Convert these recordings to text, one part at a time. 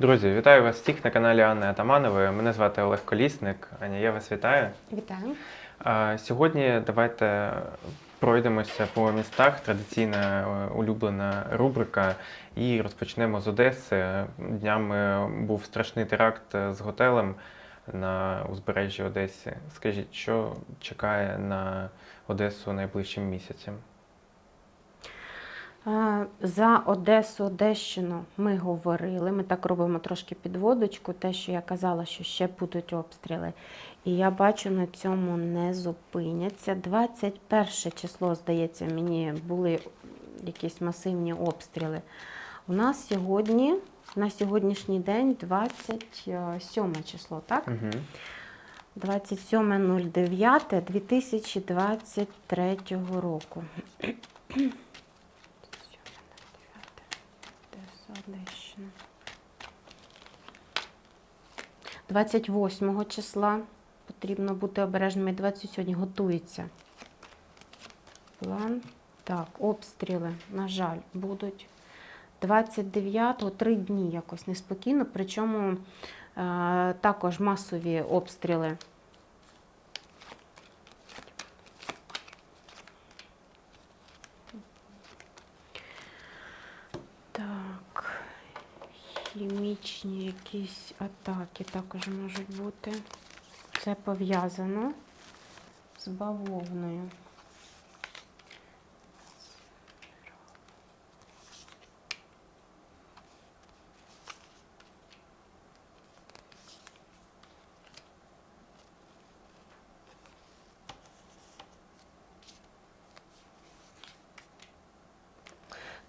Друзі, вітаю вас всіх на каналі Анни Атаманової. Мене звати Олег Колісник. Аня, я вас вітаю. Вітаю. А, Сьогодні давайте пройдемося по містах. Традиційна е, улюблена рубрика. І розпочнемо з Одеси. Днями був страшний теракт з готелем на узбережжі Одесі. Скажіть, що чекає на Одесу найближчим місяцем? За Одесу, Одещину ми говорили. Ми так робимо трошки підводочку, те, що я казала, що ще будуть обстріли. І я бачу, на цьому не зупиняться. 21 число, здається, мені були якісь масивні обстріли. У нас сьогодні, на сьогоднішній день 27 число, так? Угу. 27.09.2023 року. Одещина. 28 числа потрібно бути обережними. 20 сьогодні готується. План. Так, обстріли, на жаль, будуть. 29-го три дні якось неспокійно, причому е, також масові обстріли. Так, хімічні якісь атаки також можуть бути. Це пов'язано з бавовною.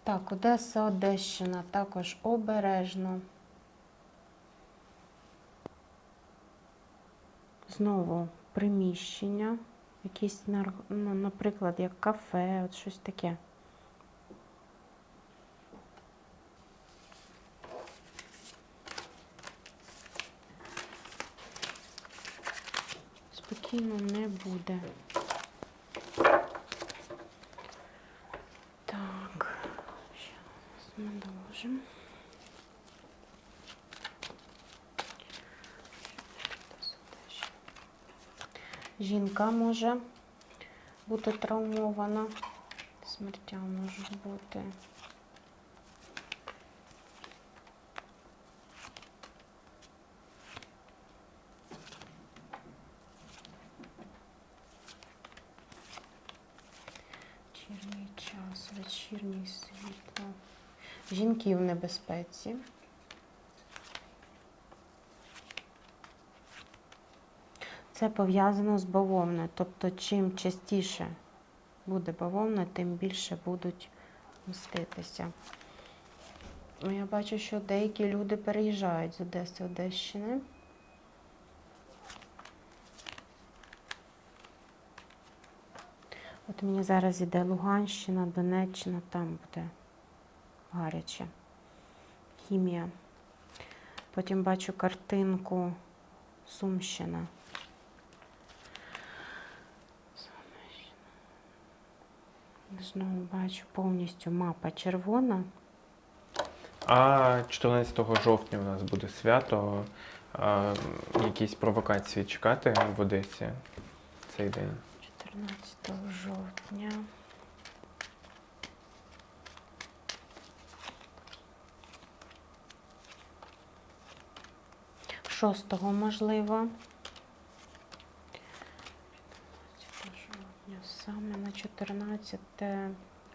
Так, Одеса, Одещина також обережно. Знову приміщення, якісь, ну, наприклад, як кафе, от щось таке. Спокійно не буде. Так, зараз ми доложимо. Жінка може бути травмована, смертя можуть бути. Вечірній час, вечірнє світло. Жінки в небезпеці. Це пов'язано з бавовною. Тобто, чим частіше буде бавовна, тим більше будуть мститися. Ну, Я бачу, що деякі люди переїжджають з Одеси Одещини. От мені зараз іде Луганщина, Донеччина, там буде гаряче. Хімія. Потім бачу картинку Сумщина. Знову бачу повністю мапа червона. А 14 жовтня у нас буде свято. А, якісь провокації чекати в Одесі цей день. 14 жовтня. Шостого можливо. 15 жовтня, Саме на 14,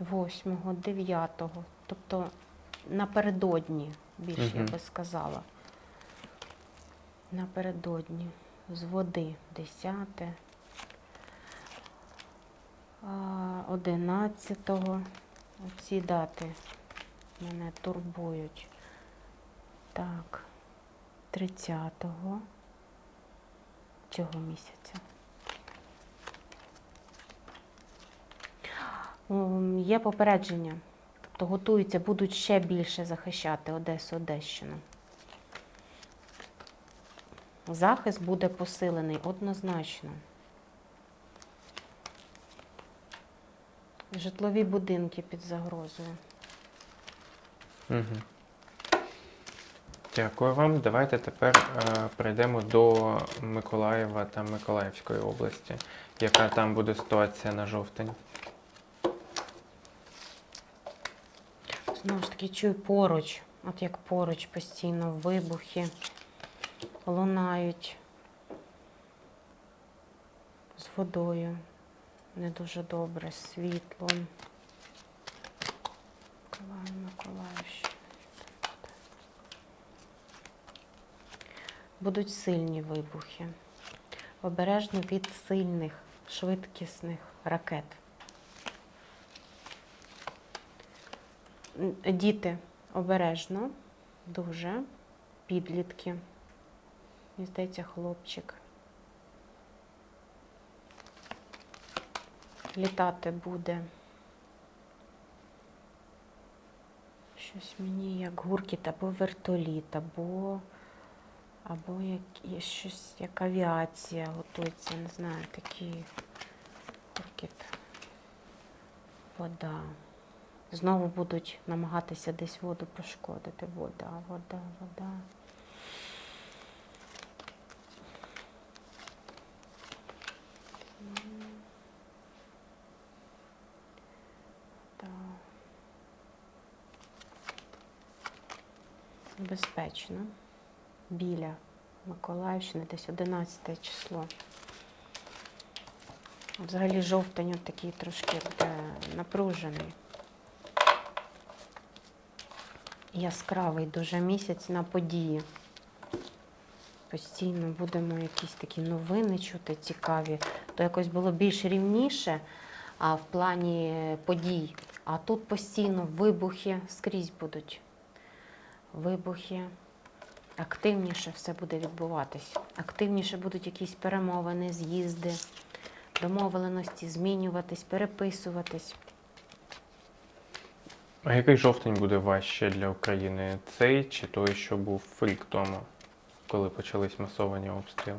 8, 9. Тобто напередодні, більше я би сказала. Напередодні. З води 10. А, 11-го. Оці дати мене турбують. Так, 30-го цього місяця. Є попередження. Тобто готуються, будуть ще більше захищати Одесу, Одещину. Захист буде посилений однозначно. Житлові будинки під загрозою. Угу. Дякую вам. Давайте тепер е, перейдемо до Миколаєва та Миколаївської області. Яка там буде ситуація на жовтень? Знову ж таки, чую поруч, от як поруч постійно вибухи лунають з водою. Не дуже добре, світлом. Миколаїв, Миколаївщина. Будуть сильні вибухи. Обережно від сильних, швидкісних ракет. Діти обережно, дуже, підлітки. Мені здається, хлопчик. Літати буде. Щось мені як гуркіт або вертоліт, або, або як, щось як авіація готується, не знаю, такий гуркіт. Вода. Знову будуть намагатися десь воду пошкодити. Вода, вода, вода. Небезпечно. Біля Миколаївщини, десь 11 число. Взагалі жовтень такий трошки буде напружений. Яскравий дуже місяць на події. Постійно будемо якісь такі новини чути цікаві. То якось було більш рівніше а в плані подій. А тут постійно вибухи скрізь будуть. Вибухи. Активніше все буде відбуватись. Активніше будуть якісь перемовини, з'їзди, домовленості, змінюватись, переписуватись. А який жовтень буде важче для України? Цей чи той, що був рік тому, коли почались масовані обстріли?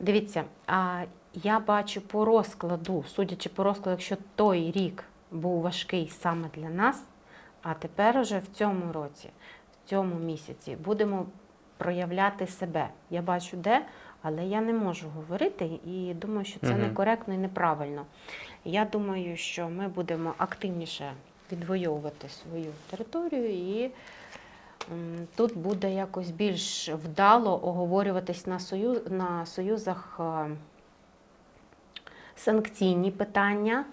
Дивіться, а я бачу по розкладу, судячи по розкладу, якщо той рік був важкий саме для нас, а тепер уже в цьому році, в цьому місяці будемо проявляти себе. Я бачу де, але я не можу говорити і думаю, що це Мгм. некоректно і неправильно. Я думаю, що ми будемо активніше відвоювати свою територію і тут буде якось більш вдало оговорюватись на, сою, на союзах е, санкційні питання.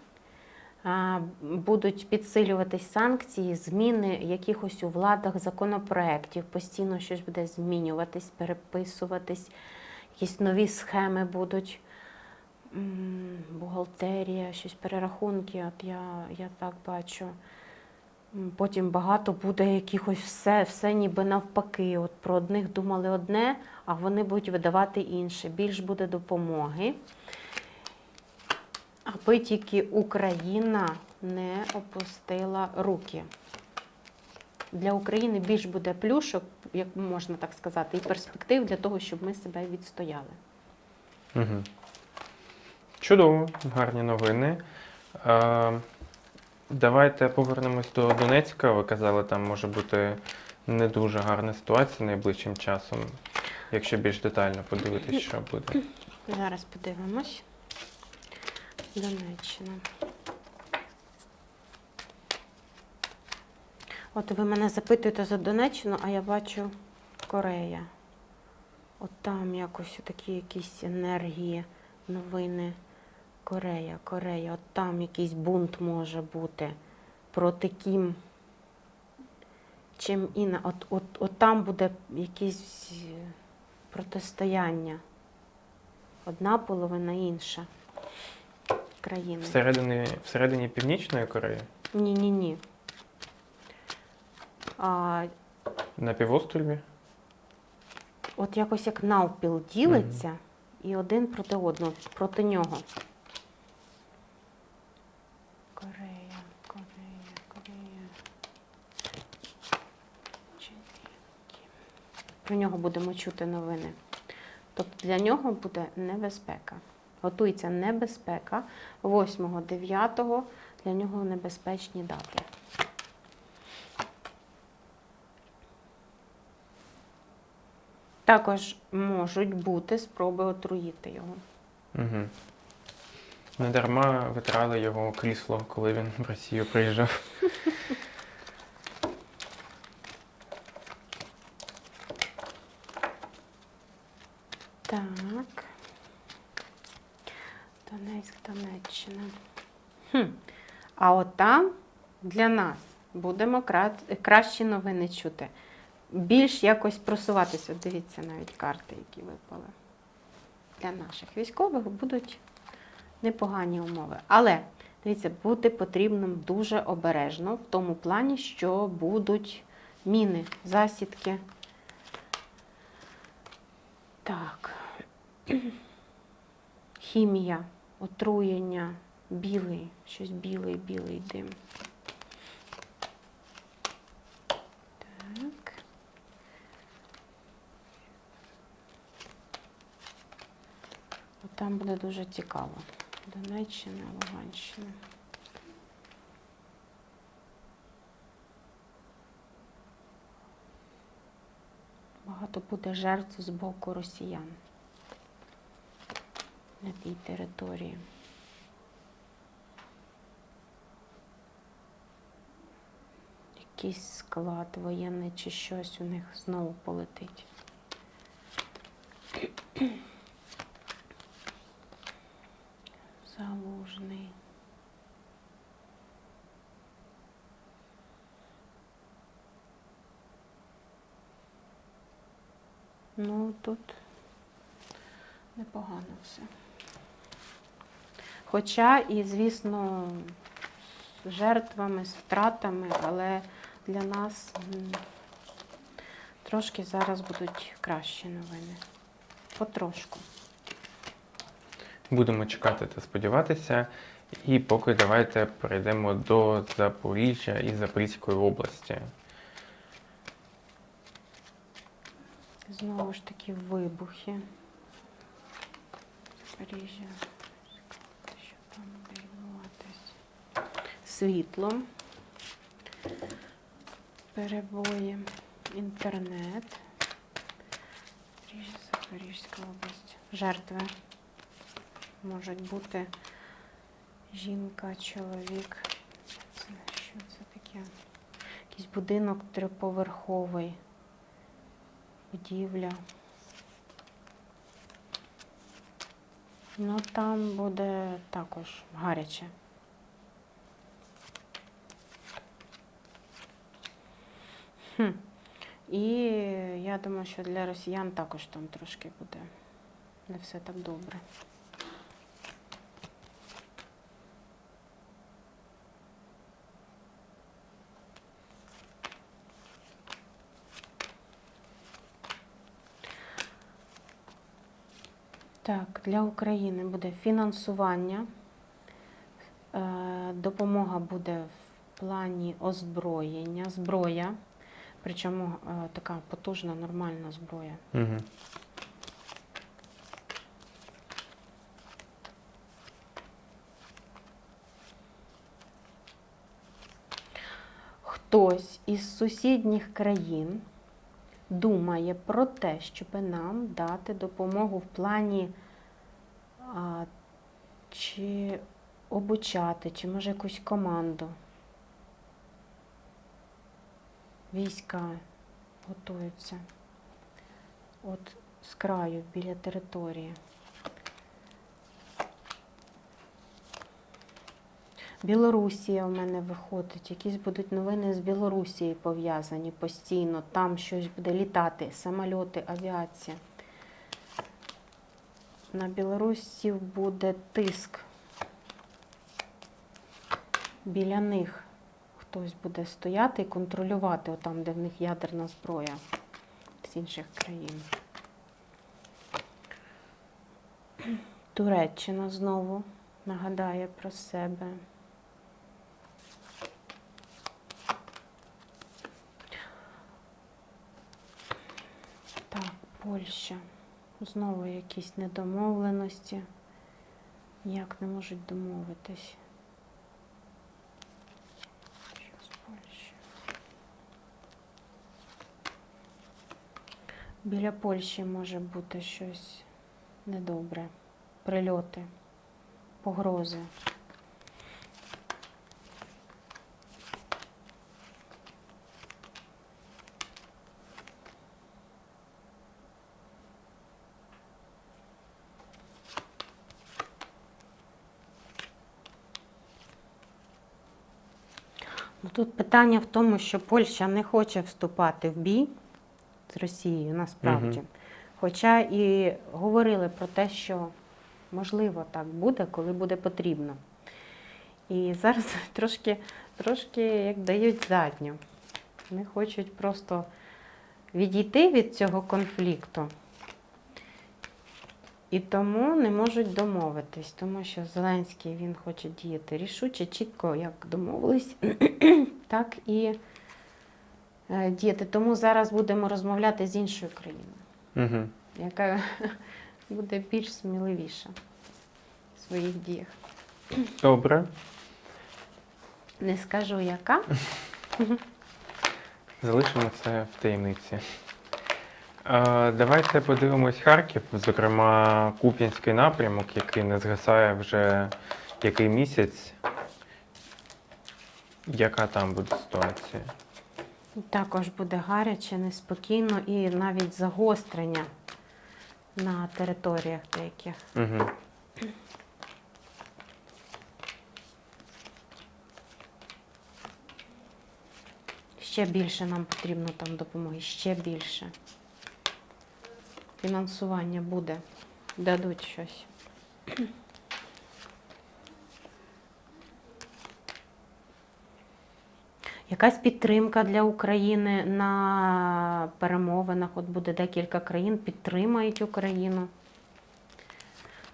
Будуть підсилюватись санкції, зміни якихось у владах законопроєктів, постійно щось буде змінюватись, переписуватись, якісь нові схеми будуть. Бухгалтерія, щось перерахунки, от я, я так бачу. Потім багато буде якихось все, все ніби навпаки. От про одних думали одне, а вони будуть видавати інше. Більш буде допомоги. Аби тільки Україна не опустила руки. Для України більш буде плюшок, як можна так сказати, і перспектив для того, щоб ми себе відстояли. Угу. Чудово, гарні новини. Е, давайте повернемось до Донецька. Ви казали, там може бути не дуже гарна ситуація найближчим часом. Якщо більш детально подивитись, що буде. Зараз подивимось. Донеччина. От ви мене запитуєте за Донеччину, а я бачу Корея. От там якось такі якісь енергії, новини. Корея, Корея, от там якийсь бунт може бути. Проти ким. Чим Інна, от, от, от там буде якесь е, протистояння. Одна половина інша країни. Всередині, всередині Північної Кореї Ні, ні, ні. А, на півострові. от якось як навпіл ділиться, і один проти одного, проти нього. Корея, Корея, Корея. Про нього будемо чути новини. Тобто для нього буде небезпека. Готується небезпека 8, 9 для нього небезпечні дати. Також можуть бути спроби отруїти його. Угу. Не дарма витирали його крісло, коли він в Росію приїжджав. Так. Донецьк, Донеччина. Хм. А от там для нас будемо кра- кращі новини чути. Більш якось просуватися. От Дивіться навіть карти, які випали. Для наших військових будуть непогані умови. Але дивіться, бути потрібно дуже обережно в тому плані, що будуть міни, засідки. Так. Хімія, отруєння, білий, щось білий, білий дим. Так. От Там буде дуже цікаво. Донеччина, Луганщина. Багато буде жертв з боку росіян на тій території. Якийсь склад воєнний чи щось у них знову полетить. Залужний. Ну, тут непогано все. Хоча і, звісно, з жертвами, з втратами, але для нас трошки зараз будуть кращі новини. Потрошку. Будемо чекати та сподіватися. І поки давайте перейдемо до Запоріжжя і Запорізької області. Знову ж таки вибухи. Запоріжжя. Що там буде відбуватись? Світло. Перебої. Інтернет. Запорізька область. Жертви. Можуть бути жінка, чоловік. Це що це таке? Якийсь будинок триповерховий будівля. Ну, там буде також гаряче. Хм. І я думаю, що для росіян також там трошки буде не все так добре. Так, для України буде фінансування. Е, Допомога буде в плані озброєння, зброя, причому е, така потужна, нормальна зброя. Угу. Хтось із сусідніх країн думає про те, щоб нам дати допомогу в плані а, чи обучати, чи може якусь команду. Війська готуються. От з краю біля території. Білорусія в мене виходить, якісь будуть новини з Білорусією пов'язані постійно, там щось буде літати, самольоти, авіація. На білорусів буде тиск. Біля них хтось буде стояти і контролювати, отам, де в них ядерна зброя з інших країн. Туреччина знову нагадає про себе. Польща. Знову якісь недомовленості. Як не можуть домовитись. Що Польщі? Біля Польщі може бути щось недобре. Прильоти, погрози. Питання в тому, що Польща не хоче вступати в бій з Росією насправді. Мгм. Хоча і говорили про те, що можливо так буде, коли буде потрібно. І зараз трошки, трошки як дають задню. Вони хочуть просто відійти від цього конфлікту. І тому не можуть домовитись, тому що Зеленський він хоче діяти рішуче, чітко, як домовились, так і е, діяти. Тому зараз будемо розмовляти з іншою країною, Угу. яка буде більш сміливіша в своїх діях. Добре. Не скажу яка. Залишимо це в таємниці. Давайте подивимось Харків, зокрема Куп'янський напрямок, який не згасає вже який місяць. Яка там буде ситуація? Також буде гаряче, неспокійно і навіть загострення на територіях деяких. Угу. Ще більше нам потрібно там допомоги, ще більше. Фінансування буде, дадуть щось. Якась підтримка для України на перемовинах. От буде декілька країн, підтримають Україну.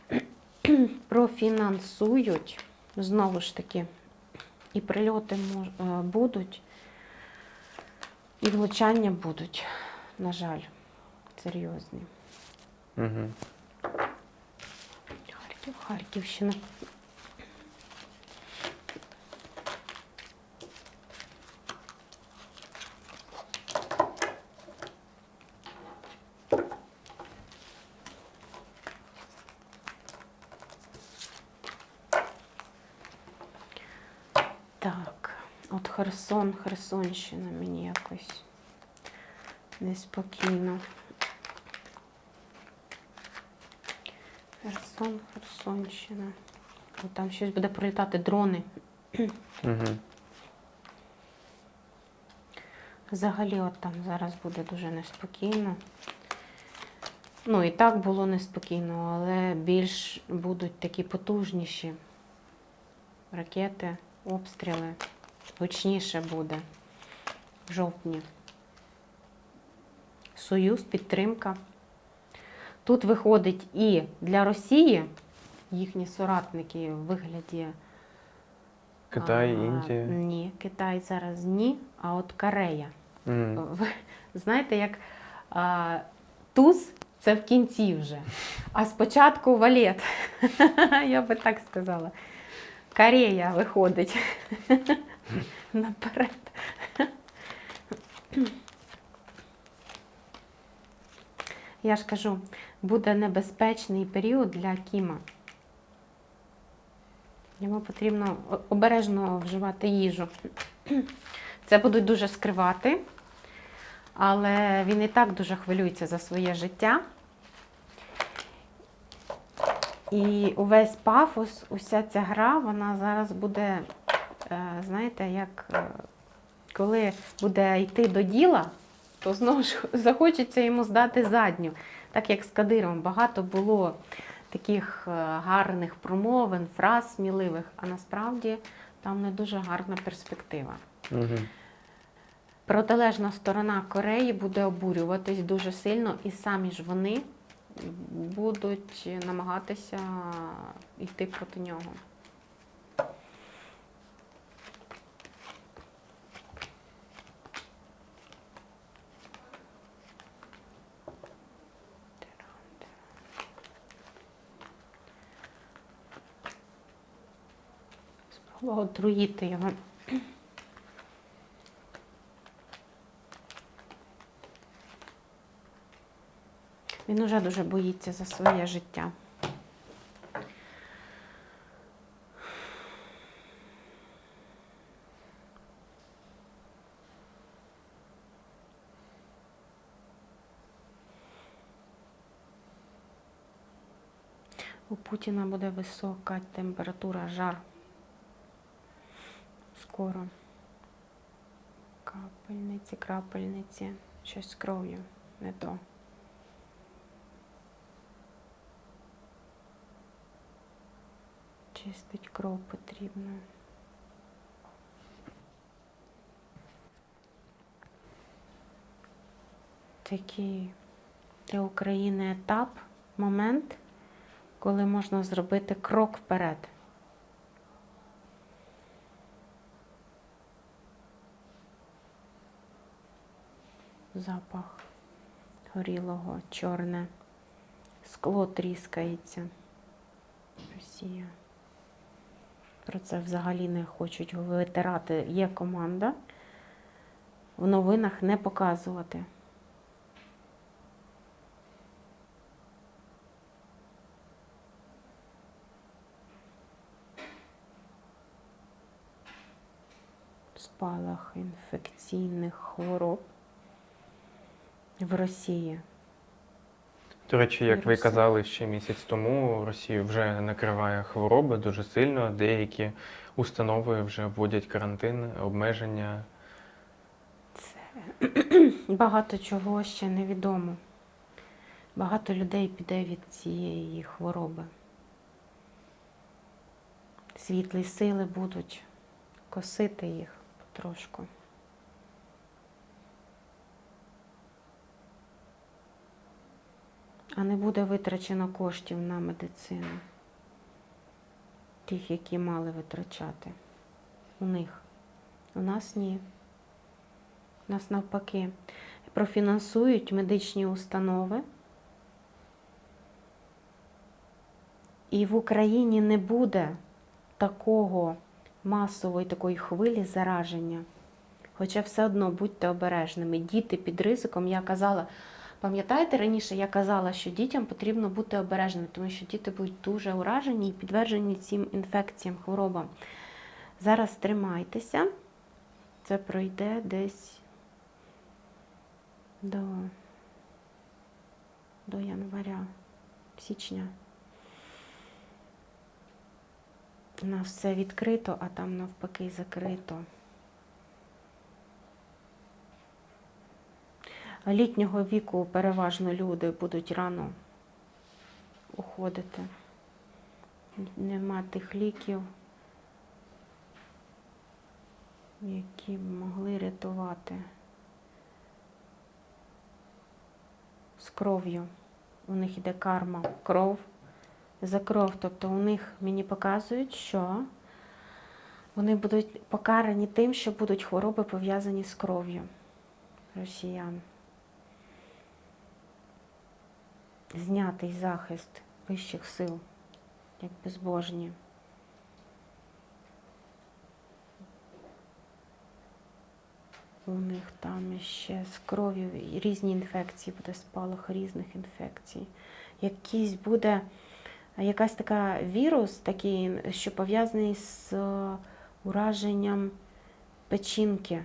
Профінансують знову ж таки. І прильоти е, будуть. І влучання будуть, на жаль, серйозні. Угу. Харків, Харківщина. Так, от Херсон, Херсонщина мені якось неспокійно. Херсон, Херсонщина. О, Там щось буде пролітати дрони. Угу. Взагалі, от там зараз буде дуже неспокійно. Ну, і так було неспокійно, але більш будуть такі потужніші ракети, обстріли. Гучніше буде в жовтні. Союз, підтримка. Тут виходить і для Росії їхні соратники в вигляді. Китай, а, Індія. Ні, Китай зараз ні, а от Корея. Ви знаєте, як а, туз це в кінці вже, а спочатку валет. Я би так сказала. Корея виходить наперед. Я ж кажу, буде небезпечний період для Кіма. Йому потрібно обережно вживати їжу. Це будуть дуже скривати, але він і так дуже хвилюється за своє життя. І увесь пафос, уся ця гра, вона зараз буде, е, знаєте, як е, коли буде йти до діла, то знову ж захочеться йому здати задню. Так як з Кадировим багато було таких е, гарних промовин, фраз сміливих, а насправді там не дуже гарна перспектива. Угу. Протилежна сторона Кореї буде обурюватись дуже сильно, і самі ж вони будуть намагатися йти проти нього. Отруїти його. Ну, вже дуже боїться за своє життя. У Путіна буде висока температура, жар. Скоро. Капельниці, крапельниці, щось з кров'ю, не то. Чистить кров потрібно. Такий для України етап, момент, коли можна зробити крок вперед. Запах горілого, чорне, скло тріскається. Росія. Про це взагалі не хочуть витирати. Є команда в новинах не показувати. Спалах інфекційних хвороб в Росії. До речі, як ви казали ще місяць тому, Росію вже накриває хвороба дуже сильно. Деякі установи вже вводять карантин, обмеження. Це Багато чого ще невідомо. Багато людей піде від цієї хвороби. Світлі сили будуть косити їх потрошку. А не буде витрачено коштів на медицину. Тих, які мали витрачати. У них. У нас ні. У нас навпаки профінансують медичні установи. І в Україні не буде такого масової такої хвилі зараження. Хоча все одно будьте обережними. Діти під ризиком, я казала, пам'ятаєте раніше, я казала, що дітям потрібно бути обережними, тому що діти будуть дуже уражені і підтверджені цим інфекціям, хворобам. Зараз тримайтеся, це пройде десь до, до января, січня. У нас все відкрито, а там навпаки закрито. Літнього віку переважно люди будуть рано уходити. Нема тих ліків, які б могли рятувати. з кров'ю. У них іде карма, кров за кров. Тобто у них мені показують, що вони будуть покарані тим, що будуть хвороби пов'язані з кров'ю росіян. Знятий захист вищих сил, як безбожні. У них там ще з кров'ю різні інфекції, буде спалах різних інфекцій. Якийсь буде якась така вірус, такий, що пов'язаний з е, ураженням печінки.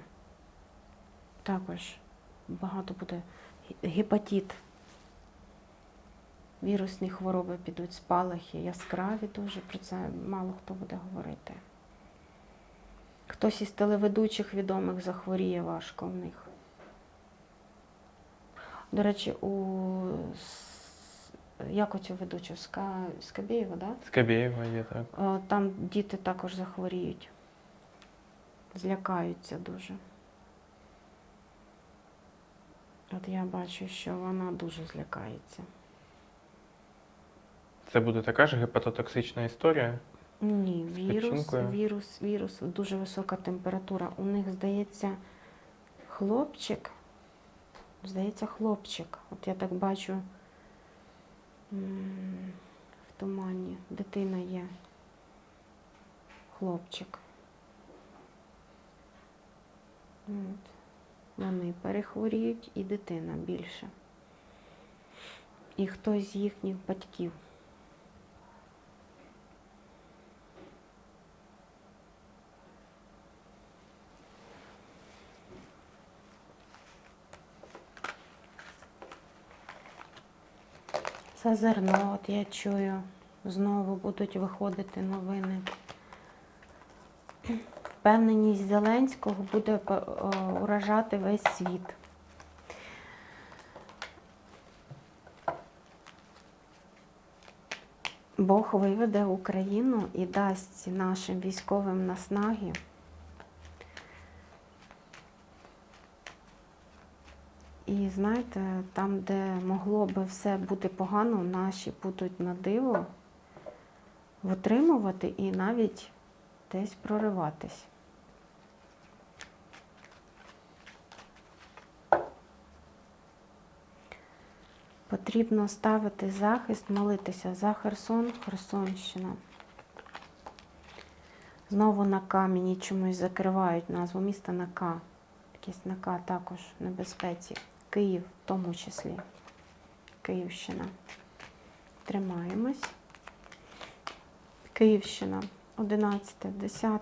Також багато буде гепатит. Вірусні хвороби підуть, спалахи, яскраві дуже, про це мало хто буде говорити. Хтось із телеведучих відомих захворіє важко в них. До речі, у як оцю ведучу Ска... Скабєєва, да? Скабєєва є так. Е, там діти також захворіють. Злякаються дуже. От я бачу, що вона дуже злякається. Це буде така ж гепатотоксична історія. Ні, З вірус, печінкою? вірус, вірус, дуже висока температура. У них, здається, хлопчик. Здається, хлопчик. От я так бачу м, в тумані. Дитина є. Хлопчик. От. Вони перехворіють і дитина більше. і хтось з їхніх батьків. Зерно, от я чую, знову будуть виходити новини. Впевненість Зеленського буде уражати весь світ. Бог виведе Україну і дасть нашим військовим наснаги. І знаєте, там, де могло би все бути погано, наші будуть на диво витримувати і навіть десь прориватись. Потрібно ставити захист, молитися за Херсон, Херсонщина. Знову на К мені чомусь закривають назву міста на К. Якийсь на К також небезпеці. Київ в тому числі. Київщина. Тримаємось. Київщина, 11, 10.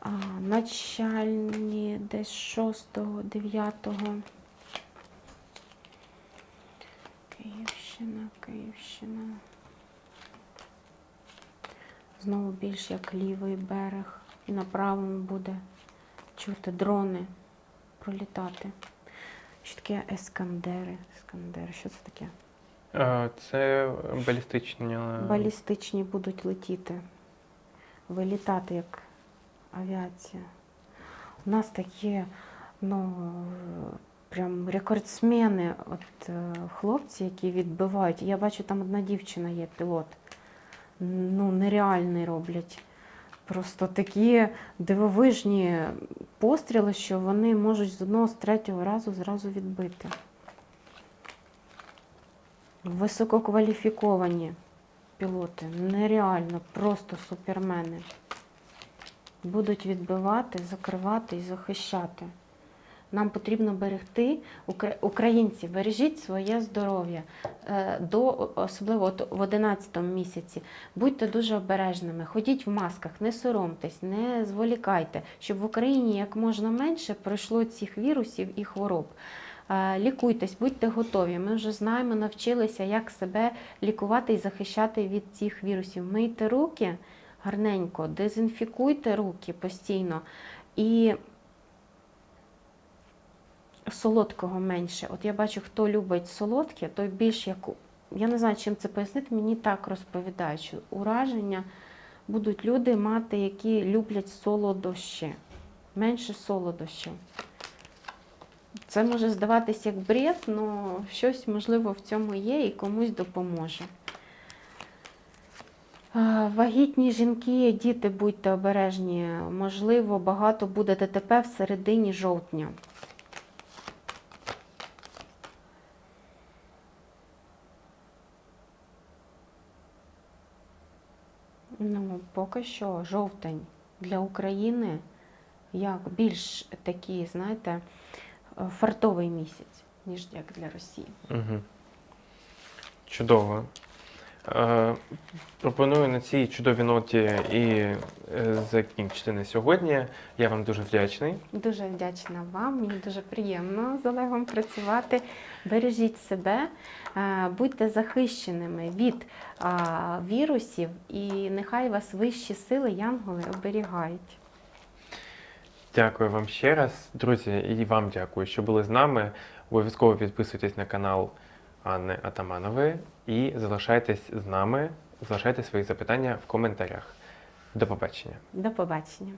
А, начальні десь 6, 9. Київщина, Київщина. Знову більш як лівий берег. І на правому буде чути дрони пролітати. Що таке ескандери? Ескандери, що це таке? Е, Це балістичні. Балістичні будуть летіти, вилітати як авіація. У нас такі, ну, прям рекордсмени, от е, хлопці, які відбивають. Я бачу, там одна дівчина є, пілот. Ну, нереальний роблять. Просто такі дивовижні постріли, що вони можуть з одного з третього разу зразу відбити. Висококваліфіковані пілоти, нереально, просто супермени. Будуть відбивати, закривати і захищати. Нам потрібно берегти Укра- українці, бережіть своє здоров'я Е, до особливо в 11 місяці. Будьте дуже обережними, ходіть в масках, не соромтесь, не зволікайте, щоб в Україні як можна менше пройшло цих вірусів і хвороб. Е, Лікуйтесь, будьте готові. Ми вже знаємо, навчилися, як себе лікувати і захищати від цих вірусів. Мийте руки гарненько, дезінфікуйте руки постійно і солодкого менше. От я бачу, хто любить солодке, той більш як. Я не знаю, чим це пояснити, мені так розповідають, що ураження будуть люди мати, які люблять солодощі. Менше солодощів. Це може здаватись як бред, але щось можливо в цьому є і комусь допоможе. Вагітні жінки, діти, будьте обережні. Можливо, багато буде ДТП в середині жовтня. Ну, поки що жовтень для України як більш такий, знаєте, е, фартовий місяць, ніж як для Росії. Угу. Чудово. Е, пропоную на цій чудовій ноті і е, закінчити на сьогодні. Я вам дуже вдячний. Дуже вдячна вам. Мені дуже приємно з Олегом працювати. Бережіть себе, е, будьте захищеними від вірусів, і нехай вас вищі сили, янголи оберігають. Дякую вам ще раз, друзі, і вам дякую, що були з нами. Обов'язково підписуйтесь на канал Анни Атаманової і залишайтесь з нами, залишайте свої запитання в коментарях. До побачення. До побачення.